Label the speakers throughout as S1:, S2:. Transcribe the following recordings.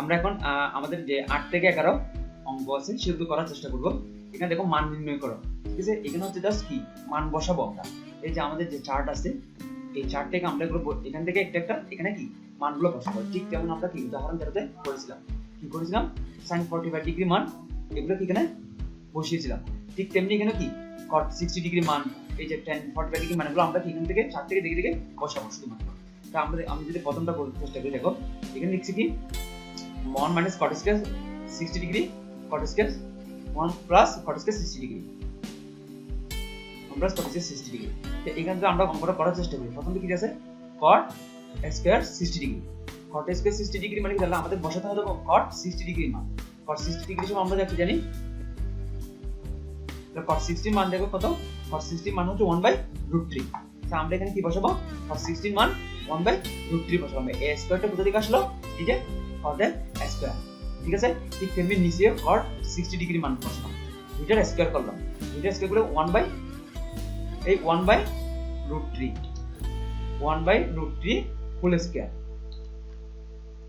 S1: আমরা এখন আমাদের যে আট থেকে এগারো অঙ্ক আছে, সেগুলো করার চেষ্টা করব। এখানে দেখো মান নির্ণয় করো। ঠিক আছে? এখানে হচ্ছে জাস্ট কি? মান বসাবো আমরা। এই যে আমাদের যে চার্ট আছে, এই চার্ট থেকে আমরা এগুলো এখান থেকে একটা একটা, এখানে কি? মানগুলো বসাবো। ঠিক যেমন আমরা কি? উদাহরণ যেটাতে করেছিলাম। কি করেছিলাম? সাইন ফর্টি ফাইভ ডিগ্রি মান, এগুলো কি এখানে বসিয়েছিলাম। ঠিক তেমনি এখানে কি? কট সিক্সটি ডিগ্রি মান, এই যে টেন ফর্টি ফাইভ ডিগ্রি মানগুলো আমরা এখান থেকে চার থেকে দেখে দেখে বসাবো শুধুমাত্র। তা আমরা আমি যদি প্রথমটা চেষ্টা করি, দেখো। এখানে লিখছি কি? One minus cot square sixty degree cot square one plus cot square sixty degree one plus cot square sixty degree তো এখান থেকে আমরা অঙ্কটা করার চেষ্টা করি। প্রথমে কি আছে? Cot square sixty degree cot square sixty degree মানে তাহলে আমাদের বসাতে হবে কট সিক্সটি ডিগ্রি মান। কট সিক্সটি ডিগ্রি সময় আমরা যাকে জানি। কট সিক্সটি মান দেখো কত? কট সিক্সটি মান হচ্ছে ওয়ান বাই রুট থ্রি আমরা এখানে কি বসাবো? কট সিক্সটি মান ওয়ান বাই রুট থ্রি বসাবো। এ স্কোয়ারটা কোথা থেকে আসলো? এই যে কট স্কোয়ার ঠিক আছে? ঠিক তেমনি নিচে কট সিক্সটি ডিগ্রি মান বসালাম দুইটার স্কোয়ার করলাম। দুইটার স্কোয়ার করে ওয়ান বাই এই one by root three one by root three full square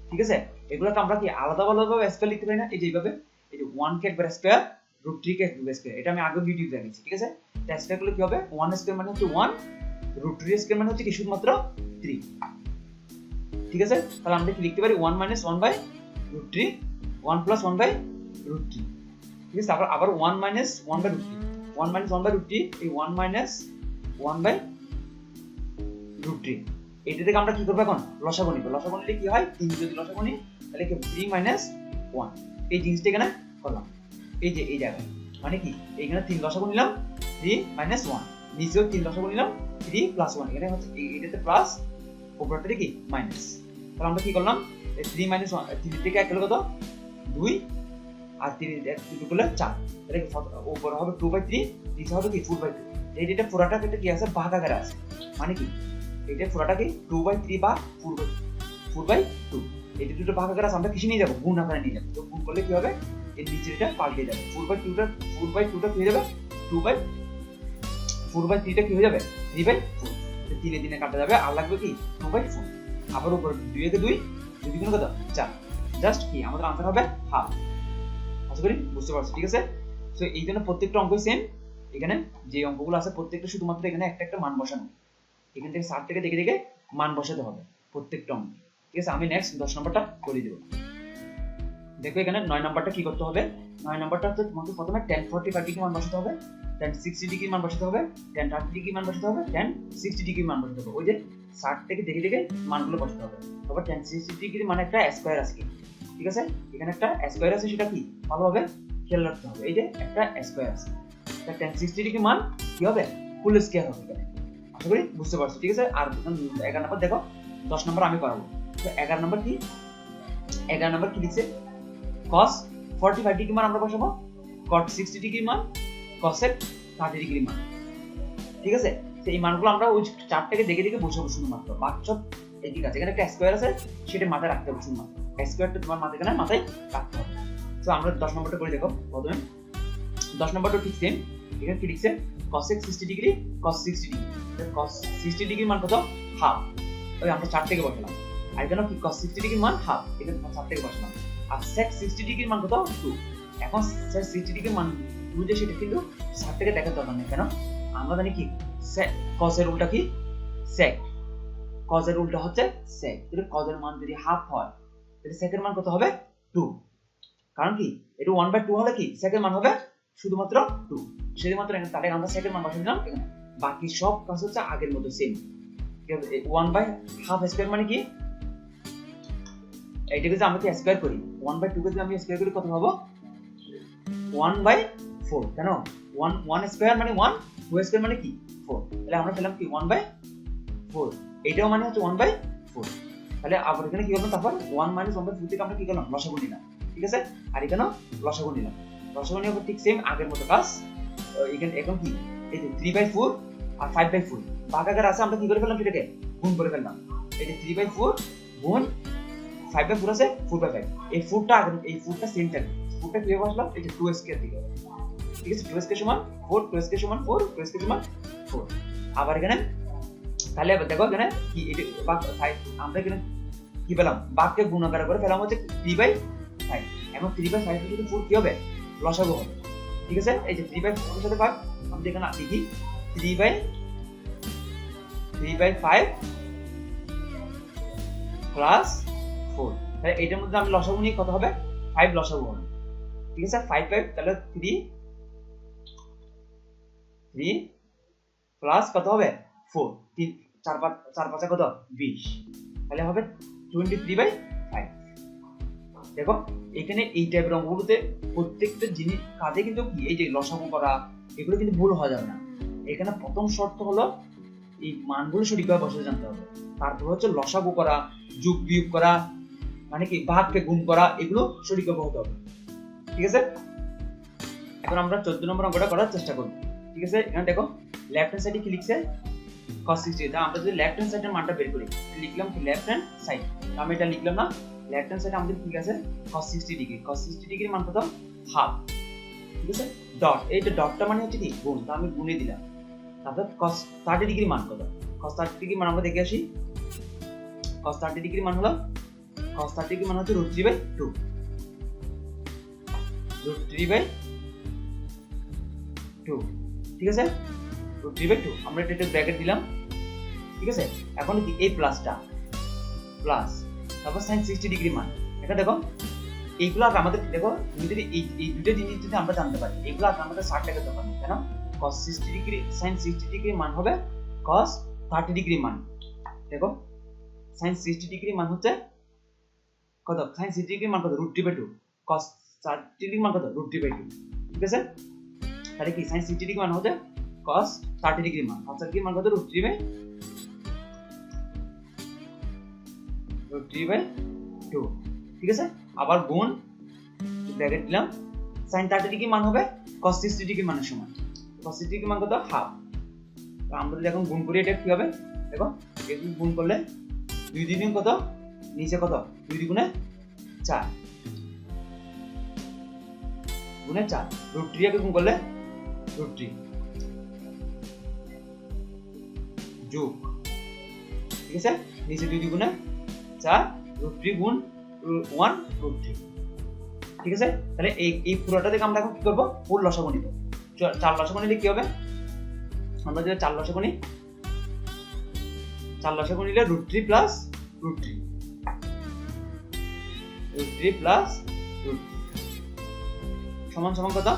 S1: ঠিক আছে? এগুলোকে আমরা কি আলাদা আলাদাভাবে স্কোয়ার লিখতে পারি না? এই যে এইভাবে। এই যে ওয়ান কে একবার স্কোয়ার রুট থ্রি কে একবার স্কোয়ার এটা আমি আগে ভিডিও দেখিয়েছি। ঠিক আছে? স্কোয়ার করলে কি হবে? ওয়ান স্কোয়ার মানে হচ্ছে ওয়ান রুট থ্রি স্কোয়ার মানে হচ্ছে কি শুধুমাত্র থ্রি ঠিক আছে? তাহলে আমরা কি লিখতে পারি? One minus one by root three one plus one by root three ঠিক আছে? আবার আবার one minus one by root three one minus one by root three এই one minus one by root three এটা থেকে আমরা কি করব এখন? লসাগু নিবো। লসাগু নিলে কি হয়? তিন যদি লসাগু নিই, তাহলে কি থ্রি মাইনাস ওয়ান এই জিনিসটা এখানে করলাম। এই যে, এই জায়গায়। মানে কি? এইখানে তিন লসাগু নিলাম থ্রি মাইনাস ওয়ান নিচেও তিন লসাগু নিলাম থ্রি প্লাস ওয়ান এখানে হচ্ছে এটাতে প্লাস উপরটা কি? মাইনাস তাহলে আমরা কি করলাম? থ্রি মাইনাস ওয়ান থ্রি থেকে এক কত? দুই। আর তিন দুটো করলে চার। তাহলে উপরে হবে টু বাই থ্রি নিচে হবে কি ফোর বাই টু এই যেটা পুরাটা কিন্তু কি আছে? ভাগ আকারে আছে। মানে কি? এটা পুরাটা কি? টু বাই থ্রি বা four by four by two এটা দুটো ভাগ আকারে আছে, আমরা কিসে নিয়ে যাব? গুণ আকারে নিয়ে যাব। তো গুণ করলে কি হবে? এর নিচের এটা পাল্টে যাবে। ফোর বাই টুটা ফোর বাই টুটা হয়ে যাবে? টু বাই ফোর বাই থ্রিটা কি হয়ে যাবে? থ্রি বাই ফোর তিনে দিনে কাটা যাবে। আর লাগবে কি? টু বাই ফোর আবার উপরে দুই একে দুই দুই দুগুণ কত? চার। জাস্ট কি? আমাদের আনসার হবে হাফ আশা করি বুঝতে পারছ, ঠিক আছে? তো এই জন্য প্রত্যেকটা অঙ্কই সেম এখানে যে অঙ্কগুলো আছে, প্রত্যেকটা শুধুমাত্র এখানে একটা একটা মান বসানো। এখান থেকে ষাট থেকে দেখে দেখে মান বসাতে হবে প্রত্যেকটা অঙ্ক। ঠিক আছে? আমি নেক্সট দশ নম্বরটা করে দেবো। দেখো এখানে নয় নম্বরটা কি করতে হবে? নয় নম্বরটা হচ্ছে তোমাকে প্রথমে টেন ফোর্টি ফাইভ মান বসাতে হবে। টেন সিক্সটি ডিগ্রি মান বসাতে হবে টেন থার্টি ডিগ্রি মান বসাতে হবে টেন সিক্সটি ডিগ্রি মান বসাতে হবে। ওই যে ষাট থেকে দেখে দেখে মানগুলো বসাতে হবে। তারপর টেন সিক্সটি ডিগ্রি মানে একটা স্কোয়ার আছে। ঠিক আছে? এখানে একটা স্কোয়ার আছে, সেটা কি? ভালোভাবে খেয়াল রাখতে হবে। এই যে একটা স্কোয়ার আছে। টেন সিক্সটি ডিগ্রি মান কি হবে? ফুল স্কোয়ার হবে এখানে। আশা করি বুঝতে পারছ। ঠিক আছে? আর এগারো নম্বর দেখো, দশ নম্বর আমি করাবো। তো এগারো নম্বর কি? এগারো নম্বর কি লিখছে cos 45 ডিগ্রি মান আমরা বসাবো। cot 60 ডিগ্রি মান cosec 30 ডিগ্রি মান। ঠিক আছে? তো এই মানগুলো আমরা ওই চারটাকে দেখে দেখে বসাবো শুধুমাত্র। বাকি সব এদিকে আছে এখানে একটা স্কোয়ার আছে, সেটা মাথায় রাখতে হবে শুধুমাত্র। স্কোয়ারটা তোমার মাথায় এখানে মাথায় রাখতে হবে। তো আমরা দশ নম্বরটা করে দেখো প্রথমে। দশ নম্বরটা ঠিক সেম এখানে কি লিখছে? cosec 60 degree cos 60 degree cos 60 degree মান কত? হাফ ওই আমরা চার থেকে বসালাম। আর এখানে কি? cos 60 ডিগ্রি মান হাফ এখানে চার থেকে বসালাম। আর sec 60 ডিগ্রির মান কত? টু এখন sec 60 ডিগ্রির মান 2 যে সেটা কিন্তু 60 থেকে দেখার দরকার নেই। কেন? আমরা জানি কি? cos উল্টা কি? cos এর উল্টা হচ্ছে যদি cos এর মান যদি হাফ হয়, তাহলে এর মান কত হবে? 2 কারণ কি? এটা 1 বাই 2 হলে কি? এর মান হবে শুধুমাত্র 2 শুধুমাত্র তাহলে আমরা এর মান বসিয়ে দিলাম বাকি সব কাজ হচ্ছে আগের মতো সেম 1 বাই হাফ স্কয়ার মানে কি? এইটাকে যদি আমরা স্কোয়ার করি? ওয়ান বাই টু কে যদি আমি স্কোয়ার করি, কত পাবো? ওয়ান বাই ফোর কেন? ওয়ান ওয়ান স্কোয়ার মানে ওয়ান টু স্কোয়ার মানে কি? ফোর তাহলে আমরা পেলাম কি? ওয়ান বাই ফোর এটাও মানে হচ্ছে ওয়ান বাই ফোর তাহলে আবার এখানে কি করলাম? তারপর one minus one by four থেকে আমরা কি করলাম? লসাগু নিলাম। ঠিক আছে? আর এখানেও লসাগু নিলাম। লসাগু নিয়ে ঠিক সেম আগের মতো কাজ এখানে এখন কি? এই যে থ্রি বাই ফোর আর ফাইভ বাই ফোর বাঘাকার আছে, আমরা কি করে ফেললাম সেটাকে? গুণ করে ফেললাম। এই যে থ্রি বাই ফোর গুণ ফাইভ বাই ফোর আছে ফোর বাই ফাইভ এই ফোরটা এই ফোরটা সেম থাকবে। ফোরটা কীভাবে আসলাম এই যে টু স্কোয়ার দিকে। ঠিক আছে? টু স্কোয়ার সমান ফোর টু স্কোয়ার সমান ফোর টু স্কোয়ার সমান ফোর আবার এখানে, তাহলে দেখো এখানে কি আমরা এখানে কি পেলাম? বাঘকে গুণাকার করে পেলাম হচ্ছে থ্রি বাই ফাইভ এখন থ্রি বাই ফাইভ যদি ফোর কি হবে? লসাগু হবে। ঠিক আছে? এই যে থ্রি বাই ফোরের সাথে ফাইভ আমি এখানে লিখি three by three by five plus four তাহলে এটার মধ্যে আমি লসাগু নিয়ে কত হবে। ফাইভ লসাগু হবে। ঠিক আছে? ফাইভ ফাইভ তাহলে থ্রি থ্রি প্লাস কত হবে? ফোর তিন, চার পাঁচ, চার পাঁচে কত? বিশ। তাহলে হবে টোয়েন্টি থ্রি বাই ফাইভ দেখো, এখানে এই টাইপের অঙ্কগুলোতে প্রত্যেকটা জিনিস, কাজে কিন্তু কি? এই যে লসাগু করা, এগুলো কিন্তু ভুল হওয়া যাবে না। এখানে প্রথম শর্ত হলো এই মানগুলো সঠিকভাবে বসে জানতে হবে। তারপর হচ্ছে লসাগু করা, যোগ বিয়োগ করা মানে কি, ভাগকে গুণ করা, এগুলো সঠিকভাবে হতে হবে। ঠিক আছে? এখন আমরা চোদ্দ নম্বর অঙ্কটা করার চেষ্টা করব। ঠিক আছে? এখানে দেখো লেফট হ্যান্ড সাইডে কি লিখছে? cos 60 তা আমরা যদি লেফট হ্যান্ড সাইডের মানটা বের করি, লিখলাম কি? লেফট হ্যান্ড সাইড আমি এটা লিখলাম না। লেফট হ্যান্ড সাইডে আমাদের ঠিক আছে? cos 60 ডিগ্রি cos 60 ডিগ্রির মান কত? হাফ ঠিক আছে? ডট এইটা ডটটা মানে হচ্ছে কি? গুণ। তা আমি গুণে দিলাম। তারপর cos 30 ডিগ্রি মান কত? cos 30 ডিগ্রি মান আমরা দেখে আসি। cos 30 ডিগ্রি মান হলো, cos 30 ডিগ্রি মান হচ্ছে root 3 বাই 2 root 3 বাই 2 ঠিক আছে? root 3 বাই 2 আমরা এটা ব্র্যাকেট দিলাম। ঠিক আছে? এখন কি এই প্লাসটা প্লাস তারপর sin 60 ডিগ্রি মান। এটা দেখো, এইগুলো আর আমাদের, দেখো, তুমি যদি এই এই দুটো জিনিস যদি আমরা জানতে পারি এগুলো আর আমাদের 60 টাকা দরকার নেই কেন? cos 60 ডিগ্রি sin 60 ডিগ্রি মান হবে cos 30 ডিগ্রি মান। দেখো sin 60 ডিগ্রি মান হচ্ছে কত? sin 60 ডিগ্রি মান কত? রুট 3 বাই 2 cos 30 ডিগ্রি মান কত? root 3 বাই 2 ঠিক আছে? তাহলে কি? sin 60 ডিগ্রি মান হচ্ছে cos 30 ডিগ্রি মান। 30 ডিগ্রি মান কত? root 3 বাই root 3 বাই 2 ঠিক আছে? আবার গুণ ব্র্যাকেট দিলাম। sin 30 ডিগ্রি মান হবে cos 60 ডিগ্রি মানের সমান। cos 60 ডিগ্রি মান কত? হাফ তো আমরা যদি এখন গুণ করি, এটা কি হবে? দেখো এগুলো গুণ করলে দুই দ্বিগুণ কত? নিচে কত? দুই দ্বিগুণে চার। গুণে চার। রুট থ্রি কে গুণ করলে থ্রি যোগ। ঠিক আছে? নিচে দুই দ্বিগুণে চার রুট থ্রি গুণ ওয়ান রুট থ্রি। ঠিক আছে? তাহলে এই এই পুরোটা থেকে আমরা এখন কি করব? ফুল লসাগু নিব। চার লসাগু নিলে কি হবে? আমরা যদি চার লসাগু নিই, চার লসাগু নিলে root three plus root three. Root three plus root সমান সমান কত?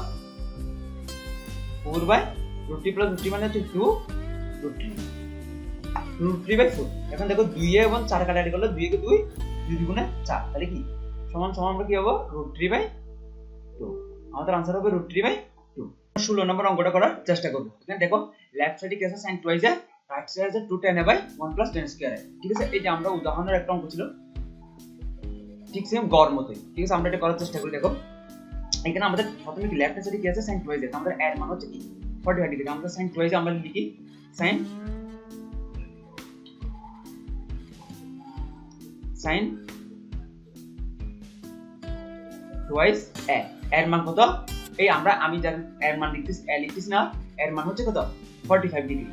S1: Four by root plus root মানে হচ্ছে two root three root three by four এখন দেখো দুই এবং চার কাটাকাটি করলে দুই দুই দুই দুগুণে চার। তাহলে কি? সমান সমান আমরা কি হব থ্রি বাই টু আমাদের আনসার হবে রুট বাই টু ষোলো নম্বর অঙ্কটা করার চেষ্টা করব। এখানে দেখো লেফট সাইডে কি আছে? সাইন টুয়াইজ রাইট সাইডে আছে two tan A by one plus tan square ঠিক আছে? এই যে আমরা উদাহরণের একটা অঙ্ক ছিল। ঠিক সেম গড় মতোই। ঠিক আছে? আমরা এটা করার চেষ্টা করি, দেখো। এখানে আমাদের প্রথমে কি লেফট সাইডে কি আছে সাইন টুয়াইজ আমাদের এর মান হচ্ছে কি? 45 ডিগ্রি আমরা সাইন টুয়াইজ আমরা লিখি সাইন সাইন টুয়াইস এ এর মান কত? এই আমরা, আমি যার এর মান লিখতেছি এ লিখতেছি না এর মান হচ্ছে কত? 45 ডিগ্রি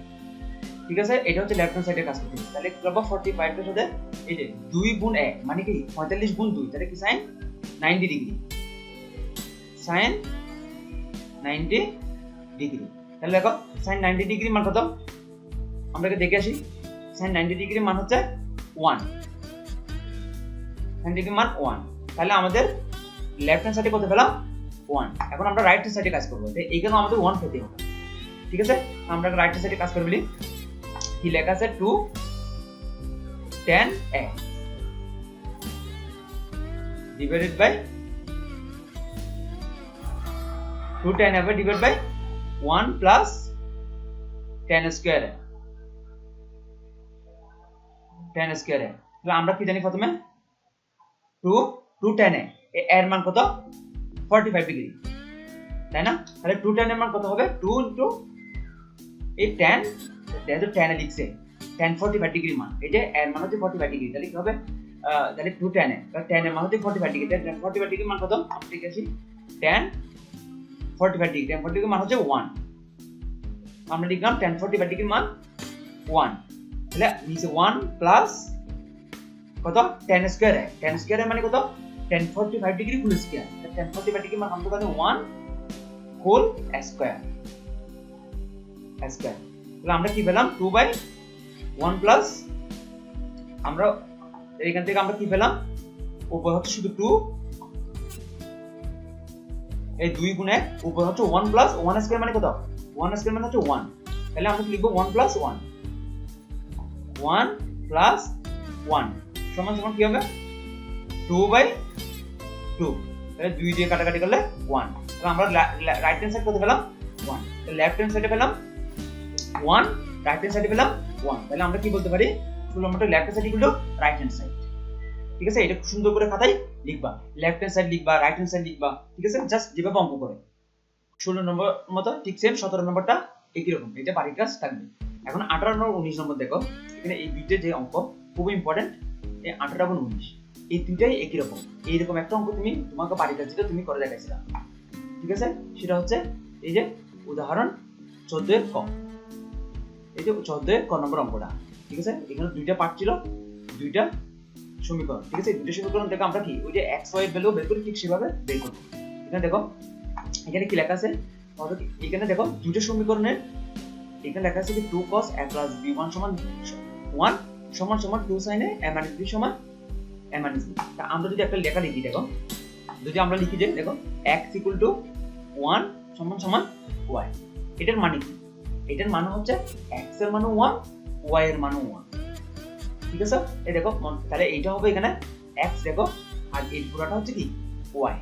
S1: ঠিক আছে? এটা হচ্ছে লেফট হ্যান্ড সাইডে কাজ করতেছে তাহলে করব 45 এর সাথে, এই যে 2 গুণ 1 মানে কি? 45 গুণ 2 তাহলে কি সাইন 90 ডিগ্রি সাইন 90 ডিগ্রি তাহলে দেখো সাইন 90 ডিগ্রি মান কত? আমরা দেখে আসি। সাইন 90 ডিগ্রি মান হচ্ছে 1 সাইন ডিগ্রি মান 1 তাহলে আমাদের লেফট হ্যান্ড সাইডে কত পেলাম 1 এখন আমরা রাইট হ্যান্ড সাইডে কাজ করব। তাই এখানে আমাদের 1 পেতে হবে? ঠিক আছে? আমরা রাইট হ্যান্ড সাইডে কাজ করব বলি কি লেখা আছে? 2 10 a divided by 2 10 a divided by 1 plus 10 square 10 square তাহলে আমরা কি জানি প্রথমে 2 2 10 এ এর মান কত 45 ডিগ্রি তাই না তাহলে 2 10 এর মান কত হবে 2 ইনটু এই 10 যেহেতু 10 এ লিখছে 10 45 ডিগ্রি মান এই যে এর মান হচ্ছে 45 ডিগ্রি তাহলে কি হবে তাহলে 2 10 এ 10 এর মান হচ্ছে 45 ডিগ্রি তাহলে 10 45 ডিগ্রি মান কত আমরা লিখে আসি forty five degree tan forty degree মান হচ্ছে ওয়ান আমরা লিখলাম টেন ফর্টি ফাইভ ডিগ্রির মান ওয়ান তাহলে নিচে ওয়ান প্লাস কত? টেন স্কোয়ারে টেন স্কোয়ারে মানে কত? Tan forty five degree full square tan forty five degree মান আমরা জানি ওয়ান হোল স্কোয়ার স্কোয়ার তাহলে আমরা কি পেলাম? টু বাই ওয়ান প্লাস আমরা এখান থেকে আমরা কি পেলাম? উপর হচ্ছে শুধু টু এই দুই গুণে উপর হচ্ছে ওয়ান প্লাস ওয়ান স্কোয়ার মানে কত? ওয়ান স্কোয়ার মানে হচ্ছে ওয়ান তাহলে আমরা লিখব? One plus one one plus one সমান সমান কি হবে? টু বাই টু তাহলে দুই দিয়ে কাটাকাটি করলে ওয়ান তাহলে আমরা রাইট হ্যান্ড সাইড কত পেলাম? ওয়ান লেফট হ্যান্ড সাইডে পেলাম ওয়ান রাইট হ্যান্ড সাইডে পেলাম ওয়ান তাহলে আমরা কি বলতে পারি? ষোলো নম্বরটা left side equal to right hand side ঠিক আছে? এটা সুন্দর করে খাতায় লিখবা। লেফট হ্যান্ড সাইড লিখবা রাইট হ্যান্ড সাইড লিখবা, ঠিক আছে? জাস্ট যেভাবে অঙ্ক করে। ষোলো নম্বর মতো ঠিক সেম সতেরো নম্বরটা একই রকম। এটা বাড়ির কাজ থাকবে। এখন আঠারো নম্বর, উনিশ নম্বর দেখো, এখানে এই দুইটা যে অঙ্ক খুব ইম্পর্টেন্ট এই আঠারো এবং উনিশ। এই দুইটাই একই রকম। এইরকম একটা অঙ্ক তুমি তোমাকে বাড়ির কাজ যেটা তুমি করে দেখাইছিলা। ঠিক আছে? সেটা হচ্ছে এই যে উদাহরণ চোদ্দ এর ক। এই যে চোদ্দ এর ক নম্বর অঙ্কটা। ঠিক আছে? এখানে দুইটা পার্ট ছিল, দুইটা সমীকরণ। ঠিক আছে? দুটো সমীকরণ থেকে আমরা কি? ওই যে এক্স ওয়াই ভ্যালু বের করি ঠিক সেভাবে বের করব। এখানে দেখো, এখানে কি লেখা আছে? এখানে দেখো দুটো সমীকরণের, এখানে লেখা আছে কি two cos A plus B one সমান ওয়ান সমান সমান টু সাইনে এ মাইনাস বি সমান এ মাইনাস বি তা আমরা যদি একটা লেখা লিখি, দেখো। যদি আমরা লিখি যে, দেখো এক্স ইকুয়াল টু ওয়ান সমান সমান ওয়াই এটার মানে কি? এটার মানে হচ্ছে এক্সের মানে ওয়ান ওয়াই এর মানে ওয়ান ঠিক আছে? এই দেখো তাহলে এইটা হবে এখানে এক্স দেখো। আর এই পুরোটা হচ্ছে কি? ওয়াই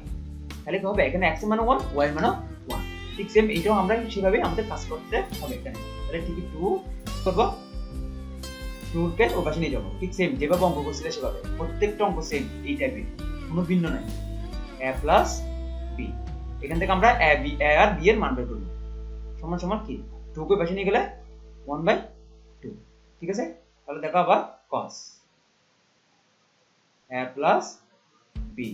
S1: তাহলে কি হবে? এখানে এক্স মানে ওয়ান ওয়াই মানে ওয়ান ঠিক সেম এইটাও আমরা সেভাবেই আমাদের কাজ করতে হবে এখানে। তাহলে ঠিক টু করব টুকে ও পাশে নিয়ে যাব। ঠিক সেম যেভাবে অঙ্ক করছিলে সেভাবে। প্রত্যেকটা অঙ্ক সেম এই টাইপের কোনো ভিন্ন নাই এ প্লাস বি এখান থেকে আমরা A B A R B এর মান বের করব। সমান সমান কি? টু কে পাশে নিয়ে গেলে ওয়ান বাই টু ঠিক আছে? তাহলে দেখো আবার cos a বি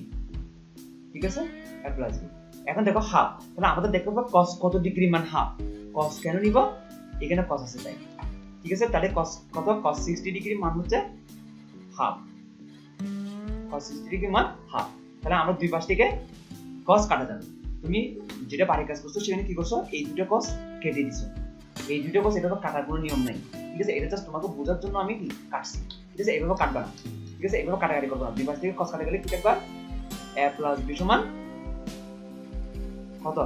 S1: ঠিক আছে? A প্লাস বি এখন দেখো হাফ তাহলে আমাদের দেখতে পাবো cos কত ডিগ্রি মান হাফ cos কেন নিব? এখানে cos আছে তাই। ঠিক আছে? তাহলে cos কত? cos 60 ডিগ্রি মান হচ্ছে হাফ cos 60 ডিগ্রি মান হাফ তাহলে আমরা দুই পাশ থেকে cos কাটা যাবে। তুমি যেটা বাড়ির কাজ করছ, সেখানে কি করছ? এই দুটো cos কেটে দিছো। এই দুটো cos এটা তো কাটার কোনো নিয়ম নাই। ঠিক আছে? এটা জাস্ট তোমাকে বোঝার জন্য আমি কাটছি। ঠিক আছে? এভাবে কাটবা না। ঠিক আছে? এভাবে কাটাকাটি করব না। দুই পাশ থেকে cos কাটা গেলে কি দেখবা? A প্লাস বি সমান কত?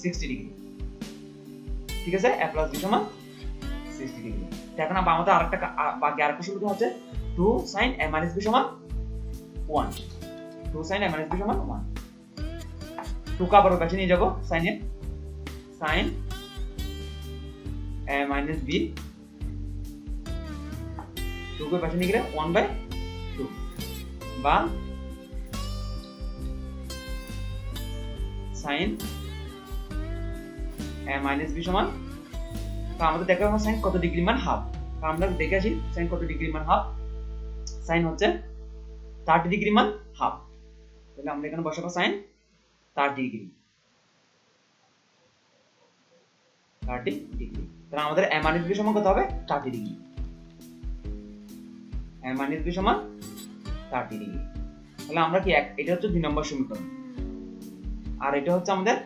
S1: 60 ডিগ্রি ঠিক আছে? এ প্লাস বি সমান 60 ডিগ্রি এখন আমাদের আরেকটা বাকি আরেকটা সুবিধা হচ্ছে। 2 sin a মাইনাস b সমান 1 2 sin a মাইনাস b সমান 1 2 কা আবার ওই পাশে নিয়ে যাব। sin এ sin a মাইনাস b 2 কে পাশে নিয়ে গেলে 1 বাই 2 বা a মাইনাস b সমান, তো আমাদের দেখা হবে sin কত ডিগ্রি মান হাফ তো আমরা দেখে আসি sin কত ডিগ্রি মান হাফ sin হচ্ছে 30 ডিগ্রি মান হাফ তাহলে আমরা এখানে বসাবো সাইন 30 ডিগ্রি 30 ডিগ্রি তাহলে আমাদের মাইনাস b সমান কত হবে? 30 ডিগ্রি মাইনাস b সমান 30 ডিগ্রি তাহলে আমরা কি এক এটা হচ্ছে দুই নম্বর সমীকরণ। আর এটা হচ্ছে আমাদের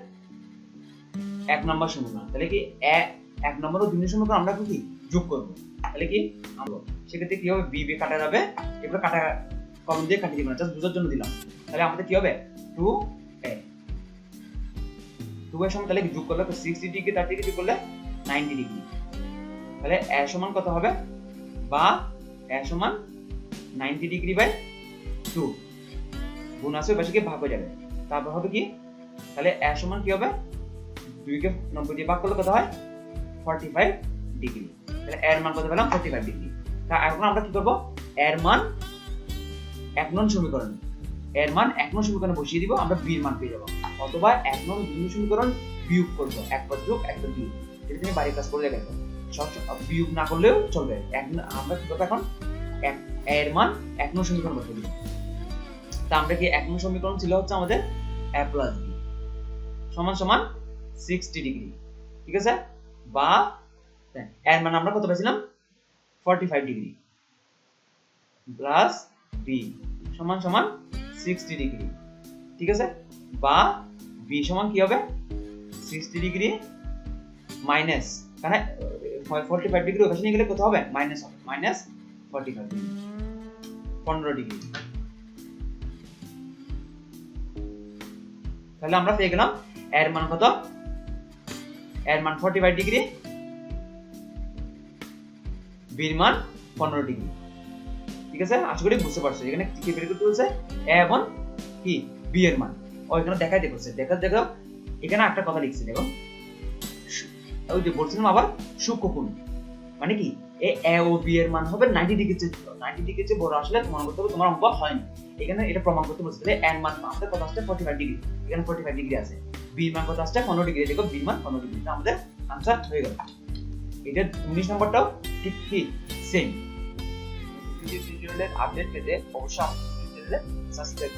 S1: এক নম্বর সমীকরণ। তাহলে কি এক নম্বর ও দুই নম্বর সমীকরণ আমরা কি যোগ করব? তাহলে কি আমরা সেক্ষেত্রে কি হবে? বি বি কাটা যাবে। এগুলো কাটা কমন দিয়ে কাটিয়ে দিব না জাস্ট বোঝার জন্য দিলাম। তাহলে আমাদের কি হবে? টু এ টু এর সমান তাহলে যোগ করলে সিক্সটি ডিগ্রি থার্টি ডিগ্রি করলে নাইনটি ডিগ্রি তাহলে এ সমান কত হবে? বা এ সমান নাইনটি ডিগ্রি বাই টু। গুণ আছে ওই ভাগ হয়ে যাবে। তারপর হবে কি? তাহলে এ সমান কি হবে? দুইকে নব্বই দিয়ে ভাগ করলে কত হয়? Forty five degree. তাহলে এর মান কত পেলাম? Forty five degree. তা এখন আমরা কি করব? এর মান এক নং সমীকরণ। এর মান এক নং সমীকরণে বসিয়ে দিব, আমরা বি এর মান পেয়ে যাব। অথবা এক নং দুই নং সমীকরণ বিয়োগ করব। একবার যোগ একবার বিয়োগ। এটা তুমি বাড়ির কাজ করে দেখো বিয়োগ না করলেও চলবে। এক আমরা কি করব এখন? এক এর মান এক নং সমীকরণ বসিয়ে দিব তা আমরা কি এক নং সমীকরণ ছিল হচ্ছে আমাদের এ প্লাস বি সমান সমান সিক্সটি ডিগ্রি ঠিক আছে? বা এর মানে আমরা কত পেয়েছিলাম forty five degree plus B সমান সমান সিক্সটি ডিগ্রি ঠিক আছে? বা বি সমান কি হবে? সিক্সটি ডিগ্রি মাইনাস কারণ ফর্টি ফাইভ ডিগ্রি নিয়ে গেলে কত হবে? মাইনাস হবে। মাইনাস ফর্টি ফাইভ ডিগ্রি পনেরো ডিগ্রি তাহলে আমরা পেয়ে গেলাম, এর মান কত? এর মান ফর্টি ফাইভ ডিগ্রি বির মান পনেরো ডিগ্রি ঠিক আছে? আশা করি বুঝতে পারছ। এখানে কি বের করতে বলছে এ এবং কি? বি এর মান। ও এখানে দেখাই দেখছে দেখা দেখো। এখানে একটা কথা লিখছে, দেখো। ওই যে বলছিলাম আবার সূক্ষ্মকোণ। মানে কি? এ এ ও বি এর মান হবে 90 ডিগ্রি চেয়ে ছোট 90 ডিগ্রি চেয়ে বড় আসলে তোমার করতে হবে, তোমার অঙ্ক হয়নি এখানে এটা প্রমাণ করতে বলছে এর মান আমাদের কত আসছে? 45 ডিগ্রি এখানে 45 ডিগ্রি আছে। বি মান কত আসছে? 15 ডিগ্রি দেখো, বি মান 15 ডিগ্রি আমাদের আনসার হয়ে গেল। এটা 19 নম্বরটাও ঠিক কি? সেম ভিডিওর আপডেট পেতে অবশ্যই আমাদের চ্যানেলে সাবস্ক্রাইব